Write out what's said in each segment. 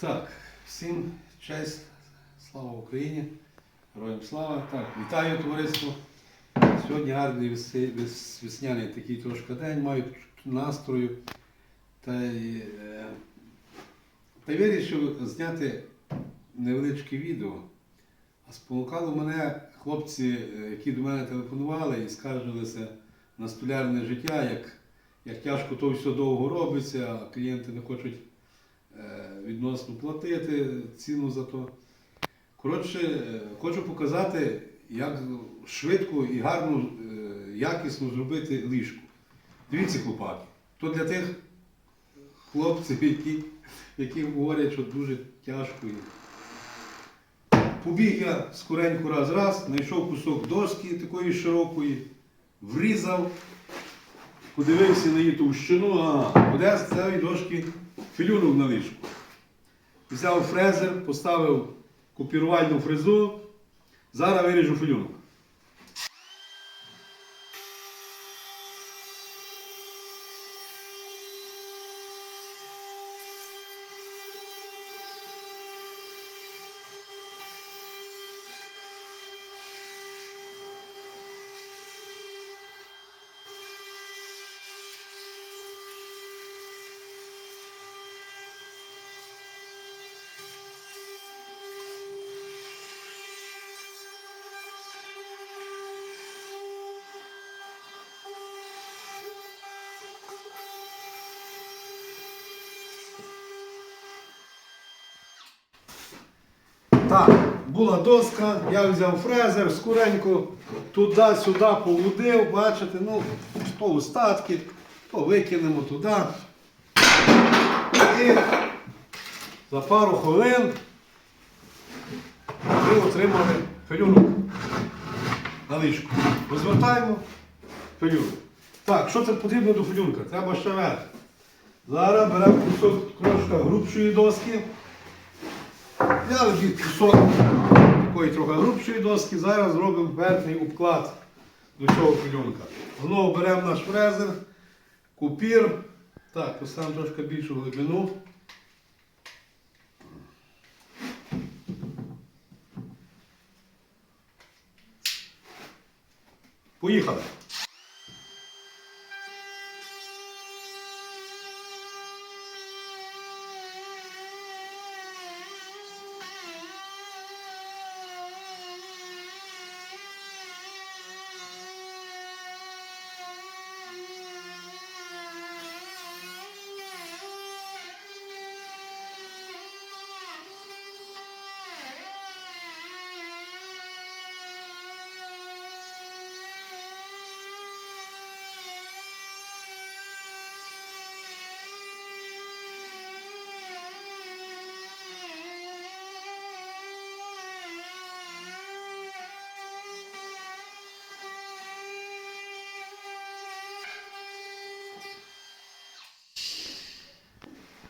Так, всім честь, слава Україні, героям слава. Так, вітаю товариство. Сьогодні гарний весняний такий трошки день, маю настрою. Та е, та вирішив зняти невеличке відео. А спонукало мене хлопці, е, які до мене телефонували і скаржилися на столярне життя, як, як тяжко то все довго робиться, а клієнти не хочуть відносно платити ціну за то. Коротше, е, хочу показати, як швидко і гарно, е, якісно зробити ліжко. Дивіться, хлопаки, то для тих хлопців, які, які говорять, що дуже тяжко. Побіг я скоренько раз-раз, знайшов кусок доски такої широкої, врізав, подивився на її товщину, ага, буде з цієї дошки філюнув на лишку. Взяв фрезер, поставив копірувальну фрезу, зараз виріжу філюнок. Так, була доска, я взяв фрезер, скоренько туди-сюди поводив, бачите, ну, то остатки, то викинемо туди. І за пару хвилин ми отримали пилюнок на ліжку. Розвертаємо пилюнок. Так, що це потрібно до пилюнка? Треба ще верх. Зараз беремо кусок трошки грубшої доски. Взяли від кусок такої трохи грубшої доски, зараз зробимо верхній обклад до цього пільонка. Знову беремо наш фрезер, купір. Так, поставимо трошки більшу глибину. Поїхали.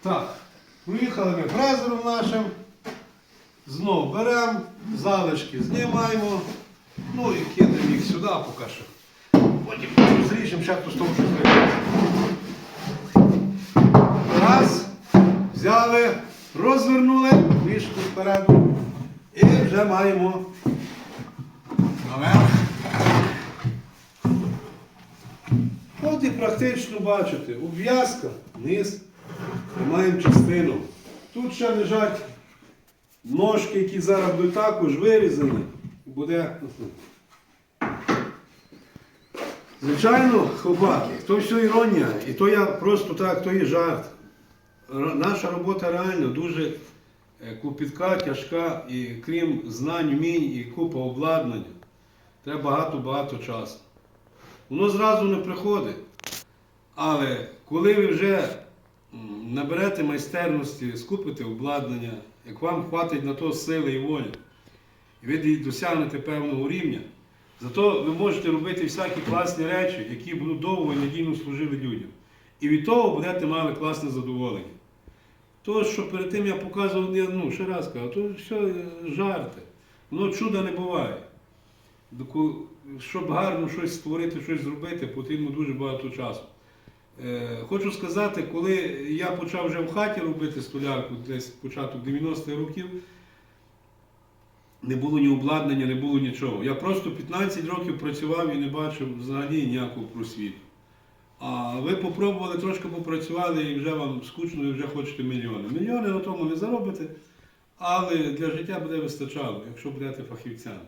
Так, поїхали ми фрезером нашим. Знову беремо, залишки знімаємо. Ну і кинемо їх сюди поки що. Потім зріжемо ще з того, що. Раз, взяли, розвернули, ліжку впереду. І вже маємо наверх. От і практично бачите, обв'язка, низ. Маємо частину. Тут ще лежать ножки, які зараз будуть також вирізані. Буде. Звичайно, хлопаки, то все іронія, і то я просто так, то є жарт. Наша робота реально дуже е, клопітка, тяжка, і крім знань, вмінь і купа обладнання, треба багато-багато часу. Воно зразу не приходить. Але коли ви вже наберете майстерності, скупите обладнання, як вам хватить на то сили і волі, і ви досягнете певного рівня, зато ви можете робити всякі класні речі, які будуть довго і надійно служили людям. І від того будете мали класне задоволення. То, що перед тим я показував, я ну, ще раз кажу, то все е, жарти. Воно чуда не буває. Щоб гарно щось створити, щось зробити, потрібно дуже багато часу. Е, Хочу сказати, коли я почав вже в хаті робити столярку, десь початок 90-х років, не було ні обладнання, не було нічого. Я просто 15 років працював і не бачив взагалі ніякого просвіту. А ви попробували, трошки попрацювали і вже вам скучно, і вже хочете мільйони. Мільйони на тому не заробите, але для життя буде вистачало, якщо будете фахівцями.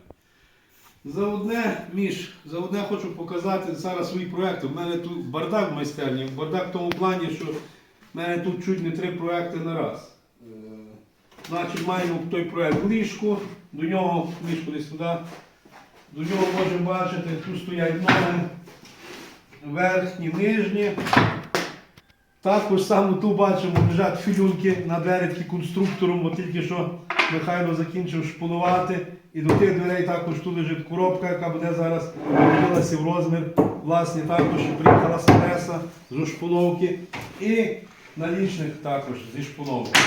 За одне, Міш, за одне хочу показати зараз свої проекти. У мене тут бардак в майстерні. Бардак в тому плані, що в мене тут чуть не три проекти на раз. Значить, маємо той проект ліжко, до нього, ліжко десь сюди, до нього можемо бачити, тут стоять ноги, верхні, нижні. Також саме тут бачимо, лежать філюнки на двері конструктором, бо тільки що Михайло закінчив шпонувати. І до тих дверей також тут лежить коробка, яка буде зараз робилася в розмір. Власне, також приїхала з Одеса з шпуновки. І налічник також зі шпуновки.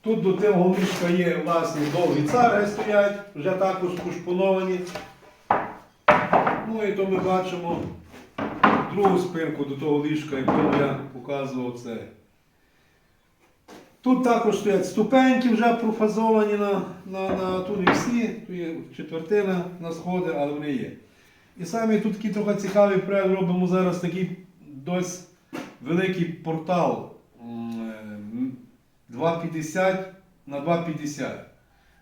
Тут до того ліжка є власне довгі цари стоять, вже також пошпоновані. Ну і то ми бачимо другу спинку до того ліжка, яку я показував це. Тут також стоять ступеньки вже профазовані на, на, на тут всі, тут є четвертина на сходи, але вони є. І саме тут такий трохи цікавий проект робимо зараз такий досить великий портал е, 2,50 на 2,50.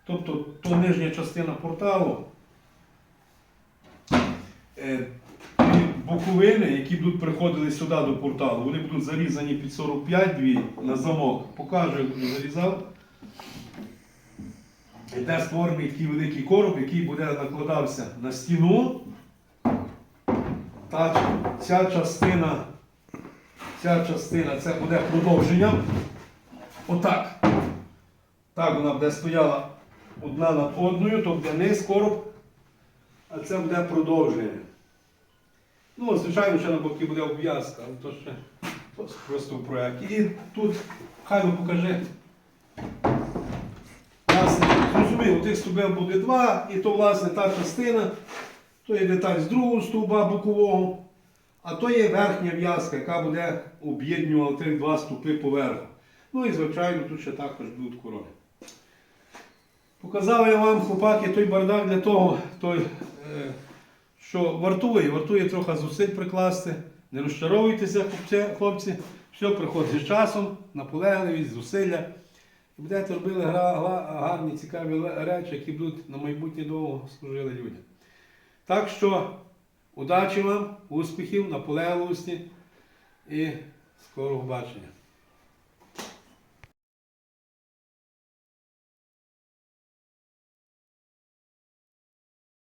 Тобто то нижня частина порталу. Ті боковини, які будуть приходили сюди до порталу, вони будуть зарізані під 45 дві на замок. Покажу, як буду зарізав. Йде створений такий великий короб, який буде накладався на стіну. Та, ця частина, ця частина це буде продовження. Отак. Так вона буде стояла одна над одною, то буде низ короб, а це буде продовження. Ну, звичайно, ще на боки буде обв'язка, але то ще просто в проєкті. І тут хай ви покаже. Власне, зрозуміло, тих стовбів буде два, і то, власне, та частина, то є деталь з другого стовба бокового, а то є верхня в'язка, яка буде об'єднювати тих два стовпи поверху. Ну і, звичайно, тут ще також будуть корони. Показав я вам, хлопаки, той бардак для того, той, е, що вартує, вартує трохи зусиль прикласти. Не розчаровуйтеся, хлопці. Все приходить з часом, наполегливість, зусилля. І будете робили гарні, цікаві речі, які будуть на майбутнє довго служили людям. Так що удачі вам, успіхів, наполегливості і скорого бачення.